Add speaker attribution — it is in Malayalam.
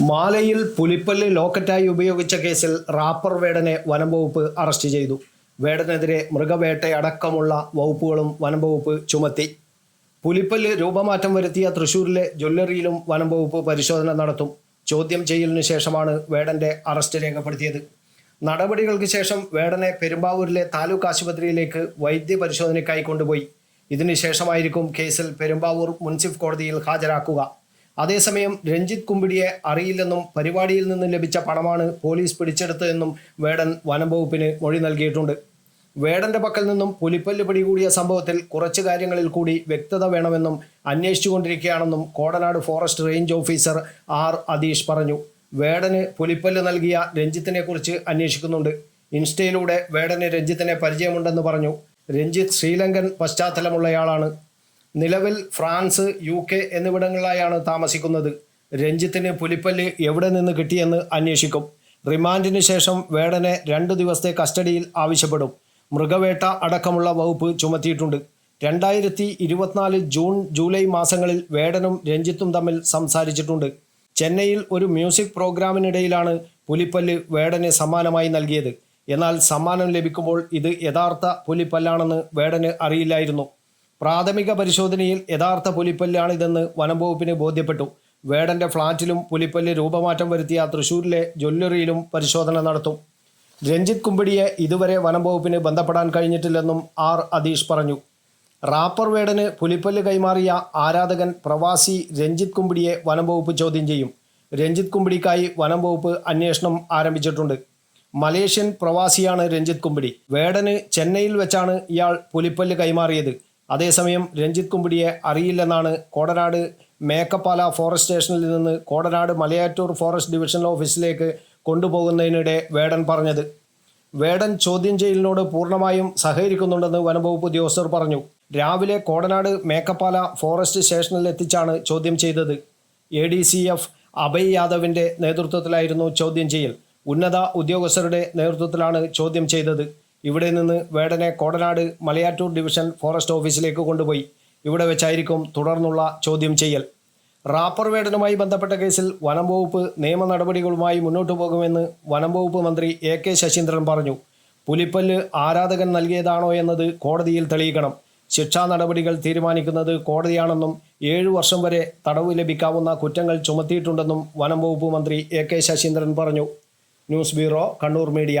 Speaker 1: മാലയിൽ പുലിപ്പല്ല് ലോക്കറ്റായി ഉപയോഗിച്ച കേസിൽ റാപ്പർ വേടനെ വനം വകുപ്പ് അറസ്റ്റ് ചെയ്തു. വേടനെതിരെ മൃഗവേട്ടയടക്കമുള്ള വകുപ്പുകളും വനം വകുപ്പ് ചുമത്തി. പുലിപ്പല്ല് രൂപമാറ്റം വരുത്തിയ തൃശൂരിലെ ജ്വല്ലറിയിലും വനം വകുപ്പ് പരിശോധന നടത്തും. ചോദ്യം ചെയ്യലിനു ശേഷമാണ് വേടന്റെ അറസ്റ്റ് രേഖപ്പെടുത്തിയത്. നടപടികൾക്ക് ശേഷം വേടനെ പെരുമ്പാവൂരിലെ താലൂക്ക് ആശുപത്രിയിലേക്ക് വൈദ്യ പരിശോധനയ്ക്കായി കൊണ്ടുപോയി. ഇതിനുശേഷമായിരിക്കും കേസിൽ പെരുമ്പാവൂർ മുൻസിഫ് കോടതിയിൽ ഹാജരാക്കുക. അതേസമയം രഞ്ജിത്ത് കുമ്പിടിയെ അറിയില്ലെന്നും പരിപാടിയിൽ നിന്ന് ലഭിച്ച പണമാണ് പോലീസ് പിടിച്ചെടുത്തതെന്നും വേടൻ വനം വകുപ്പിന് മൊഴി നൽകിയിട്ടുണ്ട്. വേടന്റെ പക്കൽ നിന്നും പുലിപ്പല്ല് പിടികൂടിയ സംഭവത്തിൽ കുറച്ച് കാര്യങ്ങളിൽ കൂടി വ്യക്തത വേണമെന്നും അന്വേഷിച്ചുകൊണ്ടിരിക്കുകയാണെന്നും Kodanad forest range officer R Atheesh പറഞ്ഞു. വേടന് പുലിപ്പല്ല് നൽകിയ രഞ്ജിത്തിനെ കുറിച്ച് അന്വേഷിക്കുന്നുണ്ട്. ഇൻസ്റ്റയിലൂടെ വേടന് രഞ്ജിത്തിനെ പരിചയമുണ്ടെന്ന് പറഞ്ഞു. രഞ്ജിത്ത് ശ്രീലങ്കൻ പശ്ചാത്തലമുള്ളയാളാണ്. നിലവിൽ ഫ്രാൻസ് യു കെ എന്നിവിടങ്ങളിലായാണ് താമസിക്കുന്നത്. രഞ്ജിത്തിന് പുലിപ്പല്ല് എവിടെ നിന്ന് കിട്ടിയെന്ന് അന്വേഷിക്കും. റിമാൻഡിന് ശേഷം വേടനെ രണ്ടു ദിവസത്തെ കസ്റ്റഡിയിൽ ആവശ്യപ്പെടും. മൃഗവേട്ട അടക്കമുള്ള വകുപ്പ് ചുമത്തിയിട്ടുണ്ട്. രണ്ടായിരത്തി ഇരുപത്തിനാല് ജൂൺ ജൂലൈ മാസങ്ങളിൽ വേടനും രഞ്ജിത്തും തമ്മിൽ സംസാരിച്ചിട്ടുണ്ട്. ചെന്നൈയിൽ ഒരു മ്യൂസിക് പ്രോഗ്രാമിനിടയിലാണ് പുലിപ്പല്ല് വേടന് സമ്മാനമായി നൽകിയത്. എന്നാൽ സമ്മാനം ലഭിക്കുമ്പോൾ ഇത് യഥാർത്ഥ പുലിപ്പല്ലാണെന്ന് വേടന് അറിയില്ലായിരുന്നു. പ്രാഥമിക പരിശോധനയിൽ യഥാർത്ഥ പുലിപ്പല്ലാണിതെന്ന് വനം വകുപ്പിന് ബോധ്യപ്പെട്ടു. വേടന്റെ ഫ്ളാറ്റിലും പുലിപ്പല്ല് രൂപമാറ്റം വരുത്തിയ തൃശൂരിലെ ജ്വല്ലറിയിലും പരിശോധന നടത്തും. രഞ്ജിത് കുമ്പിടിയെ ഇതുവരെ വനം വകുപ്പിന് ബന്ധപ്പെടാൻ കഴിഞ്ഞിട്ടില്ലെന്നും ആർ അതീഷ് പറഞ്ഞു. റാപ്പർ വേടന് പുലിപ്പല്ല് കൈമാറിയ ആരാധകൻ പ്രവാസി രഞ്ജിത് കുമ്പിടിയെ വനം വകുപ്പ് ചോദ്യം ചെയ്യും. രഞ്ജിത് കുമ്പിടിക്കായി വനം വകുപ്പ് അന്വേഷണം ആരംഭിച്ചിട്ടുണ്ട്. മലേഷ്യൻ പ്രവാസിയാണ് രഞ്ജിത് കുമ്പിടി. വേടന് ചെന്നൈയിൽ വെച്ചാണ് ഇയാൾ പുലിപ്പല്ല് കൈമാറിയത്. അതേസമയം രഞ്ജിത്ത് കുമ്പിടിയെ അറിയില്ലെന്നാണ് കോടനാട് മേക്കപ്പാല ഫോറസ്റ്റ് സ്റ്റേഷനിൽ നിന്ന് കോടനാട് മലയാറ്റൂർ ഫോറസ്റ്റ് ഡിവിഷണൽ ഓഫീസിലേക്ക് കൊണ്ടുപോകുന്നതിനിടെ വേടൻ പറഞ്ഞത്. വേടൻ ചോദ്യം ചെയ്യലിനോട് പൂർണമായും സഹകരിക്കുന്നുണ്ടെന്ന് വനംവകുപ്പ് ഉദ്യോഗസ്ഥർ പറഞ്ഞു. രാവിലെ കോടനാട് മേക്കപ്പാല ഫോറസ്റ്റ് സ്റ്റേഷനിൽ എത്തിച്ചാണ് ചോദ്യം ചെയ്തത്. A D C F Abhay യാദവിന്റെ നേതൃത്വത്തിലായിരുന്നു ചോദ്യം ചെയ്യൽ. ഉന്നത ഉദ്യോഗസ്ഥരുടെ നേതൃത്വത്തിലാണ് ചോദ്യം ചെയ്തത്. ഇവിടെ നിന്ന് വേടനെ കോടനാട് മലയാറ്റൂർ ഡിവിഷൻ ഫോറസ്റ്റ് ഓഫീസിലേക്ക് കൊണ്ടുപോയി. ഇവിടെ വെച്ചായിരിക്കും തുടർന്നുള്ള ചോദ്യം ചെയ്യൽ. റാപ്പർ വേടനുമായി ബന്ധപ്പെട്ട കേസിൽ വനം വകുപ്പ് നിയമ നടപടികളുമായി മുന്നോട്ടു പോകുമെന്ന് വനം വകുപ്പ് മന്ത്രി എ കെ ശശീന്ദ്രൻ പറഞ്ഞു. പുലിപ്പല്ല് ആരാധകൻ നൽകിയതാണോ എന്നത് കോടതിയിൽ തെളിയിക്കണം. ശിക്ഷാ നടപടികൾ തീരുമാനിക്കുന്നത് കോടതിയാണെന്നും ഏഴു വർഷം വരെ തടവ് ലഭിക്കാവുന്ന കുറ്റങ്ങൾ ചുമത്തിയിട്ടുണ്ടെന്നും വനം വകുപ്പ് മന്ത്രി എ കെ ശശീന്ദ്രൻ പറഞ്ഞു. News bureau Kannur media.